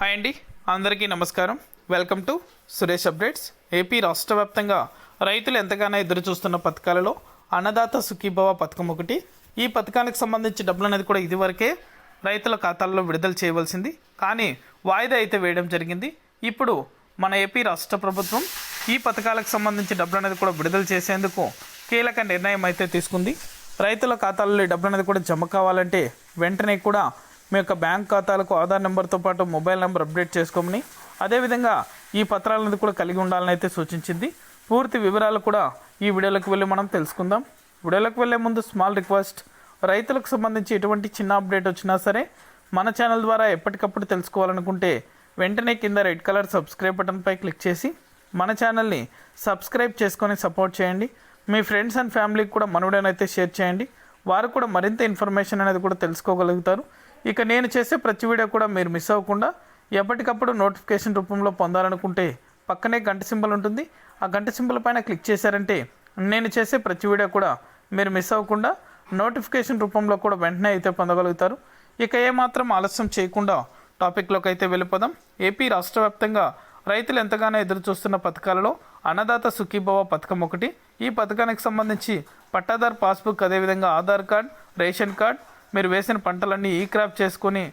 Hi అండి. అందరికీ నమస్కారం. Welcome to Suresh updates AP రాష్ట్ర వ్యాప్తంగా రైతులు ఎంతగానో ఎదురు చూస్తున్న పథకాలలో అన్నదాత సుఖీభవ పథకం ఒకటి. ఈ పథకానికి సంబంధించి డబ్బులు అనేది కూడా ఇదివరకే రైతుల ఖాతాల్లో విడుదల చేయవలసింది. కానీ వాయిదా అయితే వేయడం జరిగింది. ఇప్పుడు మన ఏపీ రాష్ట్ర ప్రభుత్వం ఈ పథకాలకు సంబంధించి డబ్బులు అనేది కూడా విడుదల చేసేందుకు కీలక నిర్ణయం అయితే తీసుకుంది. రైతుల ఖాతాల్లో ఈ డబ్బులు అనేది కూడా జమ కావాలంటే వెంటనే కూడా మీ యొక్క బ్యాంక్ ఖాతాలకు ఆధార్ నెంబర్తో పాటు మొబైల్ నెంబర్ అప్డేట్ చేసుకోమని అదేవిధంగా ఈ పత్రాలను కూడా కలిగి ఉండాలని అయితే సూచించింది. పూర్తి వివరాలు కూడా ఈ వీడియోలోకి వెళ్ళి మనం తెలుసుకుందాం. వీడియోలోకి వెళ్ళే ముందు స్మాల్ రిక్వెస్ట్ రైతులకు సంబంధించి ఎటువంటి చిన్న అప్డేట్ వచ్చినా సరే మన ఛానల్ ద్వారా ఎప్పటికప్పుడు తెలుసుకోవాలనుకుంటే వెంటనే కింద రెడ్ కలర్ సబ్స్క్రైబ్ బటన్పై క్లిక్ చేసి మన ఛానల్ని సబ్స్క్రైబ్ చేసుకొని సపోర్ట్ చేయండి. మీ ఫ్రెండ్స్ అండ్ ఫ్యామిలీకి కూడా మనవిడనైతే షేర్ చేయండి. వారు కూడా మరింత ఇన్ఫర్మేషన్ అనేది కూడా తెలుసుకోగలుగుతారు. ఇక నేను చేసే ప్రతి వీడియో కూడా మీరు మిస్ అవ్వకుండా ఎప్పటికప్పుడు నోటిఫికేషన్ రూపంలో పొందాలనుకుంటే పక్కనే గంట సింబల్ ఉంటుంది. ఆ గంట సింబల్ పైన క్లిక్ చేశారంటే నేను చేసే ప్రతి వీడియో కూడా మీరు మిస్ అవ్వకుండా నోటిఫికేషన్ రూపంలో కూడా వెంటనే అయితే పొందగలుగుతారు. ఇక ఏమాత్రం ఆలస్యం చేయకుండా టాపిక్లోకి అయితే వెళ్ళిపోదాం. ఏపీ రాష్ట్ర వ్యాప్తంగా రైతులు ఎంతగానో ఎదురు చూస్తున్న పథకాలలో అన్నదాత సుఖీభవ పథకం ఒకటి. ఈ పథకానికి సంబంధించి పట్టాదార్ పాస్బుక్ అదేవిధంగా ఆధార్ కార్డ్ రేషన్ కార్డ్ మీరు వేసిన పంటలన్నీ ఈ క్రాప్ చేసుకొని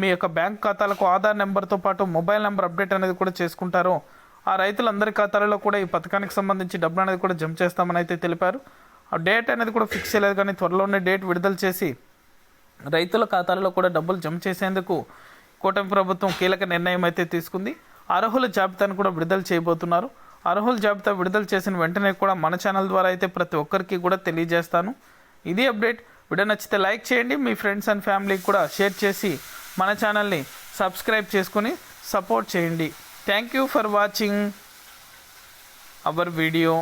మీ యొక్క బ్యాంక్ ఖాతాలకు ఆధార్ నెంబర్తో పాటు మొబైల్ నెంబర్ అప్డేట్ అనేది కూడా చేసుకుంటారు. ఆ రైతులందరి ఖాతాలలో కూడా ఈ పథకానికి సంబంధించి డబ్బులు అనేది కూడా జమ చేస్తామని అయితే తెలిపారు. ఆ డేట్ అనేది కూడా ఫిక్స్ చేయలేదు కానీ త్వరలోనే డేట్ విడుదల చేసి రైతుల ఖాతాలలో కూడా డబ్బులు జమ చేసేందుకు కూటమి ప్రభుత్వం కీలక నిర్ణయం అయితే తీసుకుంది. అర్హుల జాబితాను కూడా విడుదల చేయబోతున్నారు. అర్హుల జాబితా విడుదల చేసిన వెంటనే కూడా మన ఛానల్ ద్వారా అయితే ప్రతి ఒక్కరికి కూడా తెలియజేస్తాను. ఇది అప్డేట్ వీడియో నచ్చితే లైక్ చేయండి మీ ఫ్రెండ్స్ అండ్ ఫ్యామిలీకి కూడా షేర్ చేసి మన ఛానల్ని సబ్స్క్రైబ్ చేసుకుని సపోర్ట్ చేయండి. Thank you for watching our video